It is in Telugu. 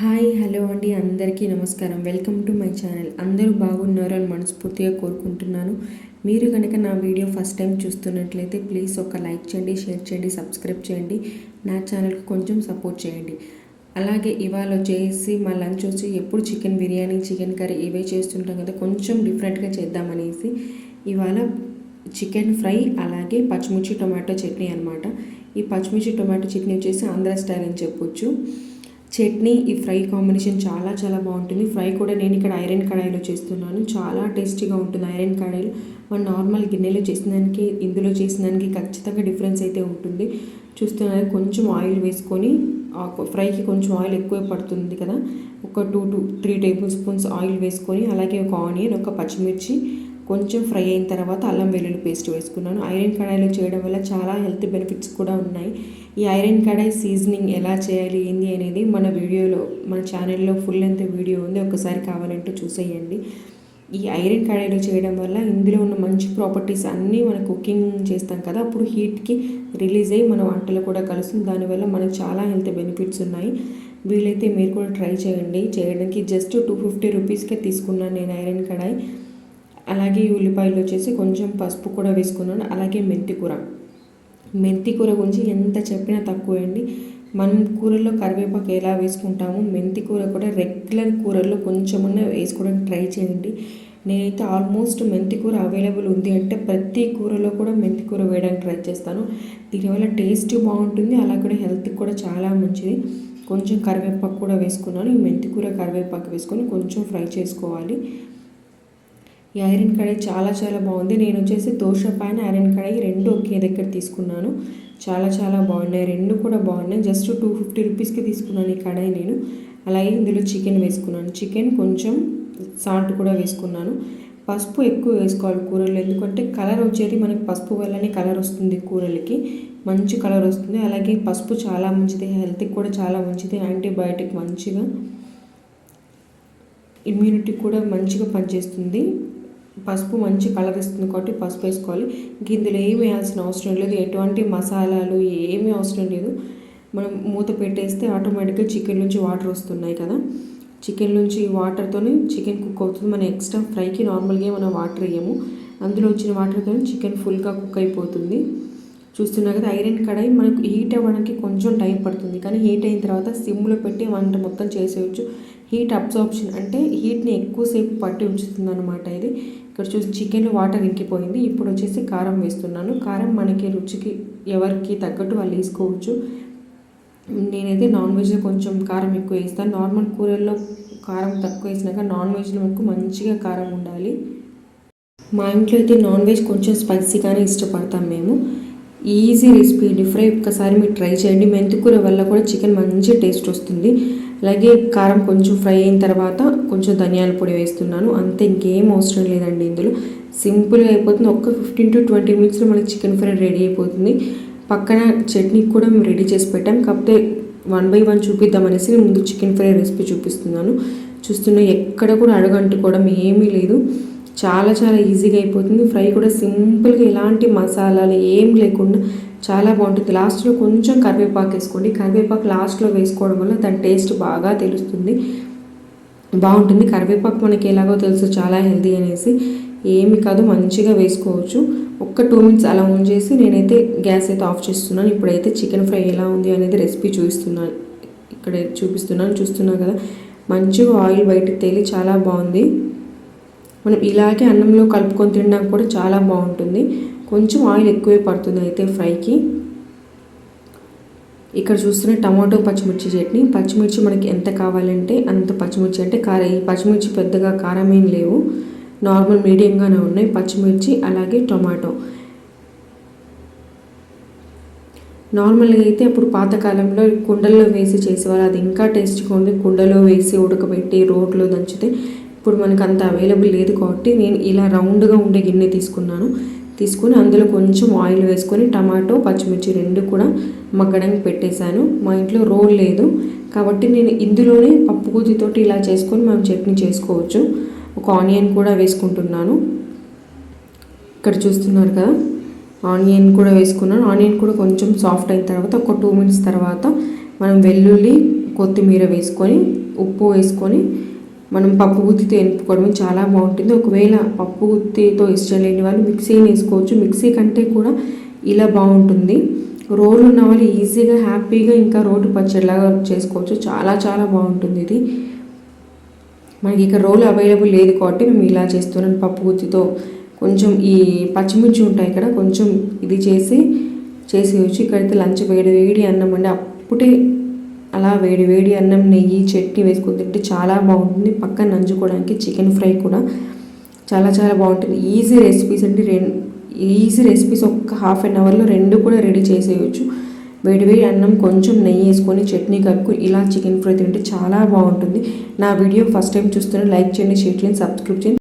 హాయ్ హలో అండి. అందరికీ నమస్కారం. Welcome to my channel. అందరూ బాగున్నారు అని మనస్ఫూర్తిగా కోరుకుంటున్నాను. మీరు కనుక నా వీడియో ఫస్ట్ టైం చూస్తున్నట్లయితే ప్లీజ్ ఒక లైక్ చేయండి షేర్ చేయండి సబ్స్క్రైబ్ చేయండి. నా ఛానల్కి కొంచెం సపోర్ట్ చేయండి. అలాగే ఇవాళ వచ్చేసి మా లంచ్ వచ్చి ఎప్పుడు చికెన్ బిర్యానీ చికెన్ కర్రీ ఇవే చేస్తుంటాం కదా కొంచెం డిఫరెంట్గా చేద్దామనేసి ఇవాళ చికెన్ ఫ్రై అలాగే పచ్చిమిర్చి టొమాటో చట్నీ అనమాట ఈ పచ్చిమిర్చి టొమాటో చట్నీ వచ్చేసి ఆంధ్ర స్టైల్ అని చెప్పొచ్చు. చట్నీ ఈ ఫ్రై కాంబినేషన్ చాలా చాలా బాగుంటుంది. ఫ్రై కూడా నేను ఇక్కడ ఐరన్ కడాయిలో చేస్తున్నాను. చాలా టేస్టీగా ఉంటుంది ఐరన్ కడాయిలో. మన నార్మల్ గిన్నెలో చేసిన దానికి ఇందులో చేసిన దానికి ఖచ్చితంగా డిఫరెన్స్ అయితే ఉంటుంది. చూస్తున్నారు కొంచెం ఆయిల్ వేసుకొని ఫ్రైకి కొంచెం ఆయిల్ ఎక్కువ పడుతుంది కదా. ఒక two two three tablespoons oil వేసుకొని అలాగే ఒక ఆనియన్ ఒక పచ్చిమిర్చి కొంచెం ఫ్రై అయిన తర్వాత అల్లం వెల్లుల్లి పేస్ట్ వేసుకున్నాను. ఐరన్ కడాయిలో చేయడం వల్ల చాలా హెల్త్ బెనిఫిట్స్ కూడా ఉన్నాయి. ఈ ఐరన్ కడాయి సీజనింగ్ ఎలా చేయాలి ఏంది అనేది మన వీడియోలో మన ఛానల్లో ఫుల్ లెంత్ వీడియో ఉంది. ఒకసారి కావాలంటే చూసేయండి. ఈ ఐరన్ కడాయిలో చేయడం వల్ల ఇందులో ఉన్న మంచి ప్రాపర్టీస్ అన్నీ మనం కుకింగ్ చేస్తాం కదా. అప్పుడు హీట్కి రిలీజ్ అయ్యి మన వంటలు కూడా కలుస్తుంది. దానివల్ల మనకు చాలా హెల్త్ బెనిఫిట్స్ ఉన్నాయి. వీలైతే మీరు కూడా ట్రై చేయండి. చేయడానికి జస్ట్ టూ ఫిఫ్టీ రూపీస్కే తీసుకున్నాను నేను ఐరన్ కడాయి. అలాగే ఉల్లిపాయలు వచ్చేసి కొంచెం పసుపు కూడా వేసుకున్నాను అలాగే మెంతి కూర. మెంతి కూర గురించి ఎంత చెప్పినా తక్కువ అండి. మనం కూరల్లో కరివేపాకు ఎలా వేసుకుంటాము మెంతి కూర కూడా రెగ్యులర్ కూరల్లో కొంచెమన్నా వేసుకోవడానికి ట్రై చేయండి. నేనైతే ఆల్మోస్ట్ మెంతి కూర అవైలబుల్ ఉంది అంటే ప్రతి కూరలో కూడా మెంతి కూర వేయడానికి ట్రై చేస్తాను. దీనివల్ల టేస్ట్ బాగుంటుంది అలా కూడా హెల్త్కి కూడా చాలా మంచిది. కొంచెం కరివేపాకు కూడా వేసుకున్నాను ఈ మెంతి కూర కరివేపాకు వేసుకొని కొంచెం ఫ్రై చేసుకోవాలి. ఈ ఐరన్ కడాయి చాలా చాలా బాగుంది. నేను వచ్చేసి దోశ పైన ఐరన్ కడాయి రెండు ఒకే దగ్గర తీసుకున్నాను. చాలా చాలా బాగున్నాయి. రెండు కూడా బాగున్నాయి. జస్ట్ టూ ఫిఫ్టీ రూపీస్కి తీసుకున్నాను ఈ కడాయి నేను. అలాగే ఇందులో చికెన్ వేసుకున్నాను. చికెన్ కొంచెం సాల్ట్ కూడా వేసుకున్నాను. పసుపు ఎక్కువ వేసుకోవాలి కూరలు ఎందుకంటే కలర్ వచ్చేది మనకి పసుపు వల్లనే కలర్ వస్తుంది కూరలకి. మంచి కలర్ వస్తుంది. అలాగే పసుపు చాలా మంచిది. హెల్త్కి కూడా చాలా మంచిది. యాంటీబయాటిక్ మంచిగా ఇమ్యూనిటీ కూడా మంచిగా పనిచేస్తుంది. పసుపు మంచి కలర్ ఇస్తుంది కాబట్టి పసుపు వేసుకోవాలి. ఇంక ఇందులో ఏమి వేయాల్సిన అవసరం లేదు. ఎటువంటి మసాలాలు ఏమీ అవసరం లేదు. మనం మూత పెట్టేస్తే ఆటోమేటిక్గా చికెన్ నుంచి వాటర్ వస్తున్నాయి కదా. చికెన్ నుంచి వాటర్తోనే చికెన్ కుక్ అవుతుంది. మనం ఎక్స్ట్రా ఫ్రైకి నార్మల్గా మనం వాటర్ వేయము. అందులో వచ్చిన వాటర్తో చికెన్ ఫుల్గా కుక్ అయిపోతుంది. చూస్తున్నా కదా ఐరన్ కడాయి మనకు హీట్ అవ్వడానికి కొంచెం టైం పడుతుంది. కానీ హీట్ అయిన తర్వాత సిమ్లో పెట్టి వంట మొత్తం చేసేయచ్చు. హీట్ అబ్జార్ప్షన్ అంటే హీట్ని ఎక్కువసేపు పట్టి ఉంచుతుంది అనమాట ఇది. ఇక్కడ చూసి చికెన్ వాటర్ ఇంకిపోయింది. ఇప్పుడు వచ్చేసి కారం వేస్తున్నాను. కారం మనకి రుచికి ఎవరికి తగ్గట్టు వాళ్ళు వేసుకోవచ్చు. నేనైతే నాన్ వెజ్లో కొంచెం కారం ఎక్కువ వేస్తాను. నార్మల్ కూరల్లో కారం తక్కువ వేసినాక నాన్ వెజ్లో మనకు మంచిగా కారం ఉండాలి. మా ఇంట్లో అయితే నాన్ వెజ్ కొంచెం స్పైసీగానే ఇష్టపడతాం మేము. ఈజీ రెసిపీ డీప్ ఫ్రై ఒక్కసారి మీరు ట్రై చేయండి. మెంతికూర వల్ల కూడా చికెన్ మంచి టేస్ట్ వస్తుంది. అలాగే కారం కొంచెం ఫ్రై అయిన తర్వాత కొంచెం ధనియాల పొడి వేస్తున్నాను. అంతే ఇంకేం అవసరం లేదండి ఇందులో. సింపుల్గా అయిపోతుంది. ఒక్క ఫిఫ్టీన్ టు ట్వంటీ మినిట్స్లో మనకి చికెన్ ఫ్రై రెడీ అయిపోతుంది. పక్కన చట్నీ కూడా మేము రెడీ చేసి పెట్టాం. కాకపోతే వన్ బై వన్ చూపిద్దామనేసి నేను ముందు చికెన్ ఫ్రై రెసిపీ చూపిస్తున్నాను. చూస్తున్న ఎక్కడ కూడా అడుగంటుకోవడం ఏమీ లేదు. చాలా చాలా ఈజీగా అయిపోతుంది. ఫ్రై కూడా సింపుల్గా ఎలాంటి మసాలాలు ఏం లేకుండా చాలా బాగుంటుంది. లాస్ట్లో కొంచెం కరివేపాకు వేసుకోండి. కరివేపాకు లాస్ట్లో వేసుకోవడం వల్ల దాని టేస్ట్ బాగా తెలుస్తుంది. బాగుంటుంది. కరివేపాకు మనకి ఎలాగో తెలుసు చాలా హెల్తీ అనేసి. ఏమి కాదు మంచిగా వేసుకోవచ్చు. ఒక్క టూ మినిట్స్ అలా ఉంచేసి నేనైతే గ్యాస్ అయితే ఆఫ్ చేస్తున్నాను. ఇప్పుడైతే చికెన్ ఫ్రై ఎలా ఉంది అనేది రెసిపీ చూపిస్తున్నాను ఇక్కడ చూపిస్తున్నాను. చూస్తున్నాను కదా? మంచిగా ఆయిల్ బయటకు తేలి చాలా బాగుంది. మనం ఇలాగే అన్నంలో కలుపుకొని తినడానికి కూడా చాలా బాగుంటుంది. కొంచెం ఆయిల్ ఎక్కువే పడుతుంది అయితే ఫ్రైకి. ఇక్కడ చూస్తున్న టమాటో పచ్చిమిర్చి చట్నీ. పచ్చిమిర్చి మనకి ఎంత కావాలంటే అంత పచ్చిమిర్చి. అంటే కార ఈ పచ్చిమిర్చి పెద్దగా కారం ఏం లేవు. నార్మల్ మీడియంగానే ఉన్నాయి. పచ్చిమిర్చి అలాగే టొమాటో. నార్మల్గా అయితే అప్పుడు పాతకాలంలో కుండల్లో వేసి చేసేవాళ్ళు. అది ఇంకా టేస్ట్గా ఉంది కుండలో వేసి ఉడకబెట్టి రోట్లో దంచితే ఇప్పుడు మనకు అంత అవైలబుల్ లేదు కాబట్టి నేను ఇలా రౌండ్గా ఉండే గిన్నె తీసుకున్నాను. తీసుకొని అందులో కొంచెం ఆయిల్ వేసుకొని టమాటో పచ్చిమిర్చి రెండు కూడా మగ్గడానికి పెట్టేశాను. మా ఇంట్లో రోల్ లేదు కాబట్టి నేను ఇందులోనే పప్పు గుజ్జితోటి ఇలా చేసుకొని మనం చట్నీ చేసుకోవచ్చు. ఒక ఆనియన్ కూడా వేసుకుంటున్నాను. ఇక్కడ చూస్తున్నారు కదా ఆనియన్ కూడా వేసుకున్నాను. ఆనియన్ కూడా కొంచెం సాఫ్ట్ అయిన తర్వాత ఒక టూ మినిట్స్ తర్వాత మనం వెల్లుల్లి కొత్తిమీర వేసుకొని ఉప్పు వేసుకొని మనం పప్పు గుత్తితో ఎనుపుకోవడం చాలా బాగుంటుంది. ఒకవేళ పప్పు గుత్తితో ఇష్టం లేని వాళ్ళు మిక్సీని వేసుకోవచ్చు. మిక్సీ కంటే కూడా ఇలా బాగుంటుంది. రోలు ఉన్న వాళ్ళు ఈజీగా హ్యాపీగా ఇంకా రోడ్డు పచ్చడిలాగా చేసుకోవచ్చు. చాలా చాలా బాగుంటుంది ఇది. మనకి ఇక రోలు అవైలబుల్ లేదు కాబట్టి మేము ఇలా చేస్తున్నాం. పప్పు గుత్తితో కొంచెం ఈ పచ్చిమిర్చి ఉంటాయి ఇక్కడ కొంచెం ఇది చేసి చేసేయచ్చు ఇక్కడైతే లంచ్ వేడి వేడి అన్నం అండి. అప్పుడే అలా వేడి వేడి అన్నం నెయ్యి చట్నీ వేసుకుని తింటే చాలా బాగుంటుంది. పక్కన నంచుకోవడానికి చికెన్ ఫ్రై కూడా చాలా చాలా బాగుంటుంది. ఈజీ రెసిపీస్ అంటే రెండు ఈజీ రెసిపీస్ ఒక హాఫ్ అన్ అవర్లో రెండు కూడా రెడీ చేసేయచ్చు. వేడి వేడి అన్నం కొంచెం నెయ్యి వేసుకొని చట్నీ కలుపుకొని ఇలా చికెన్ ఫ్రై తింటే చాలా బాగుంటుంది. నా వీడియో ఫస్ట్ టైం చూస్తున్న లైక్ చేయండి షేర్ చేయండి సబ్స్క్రైబ్ చేయండి.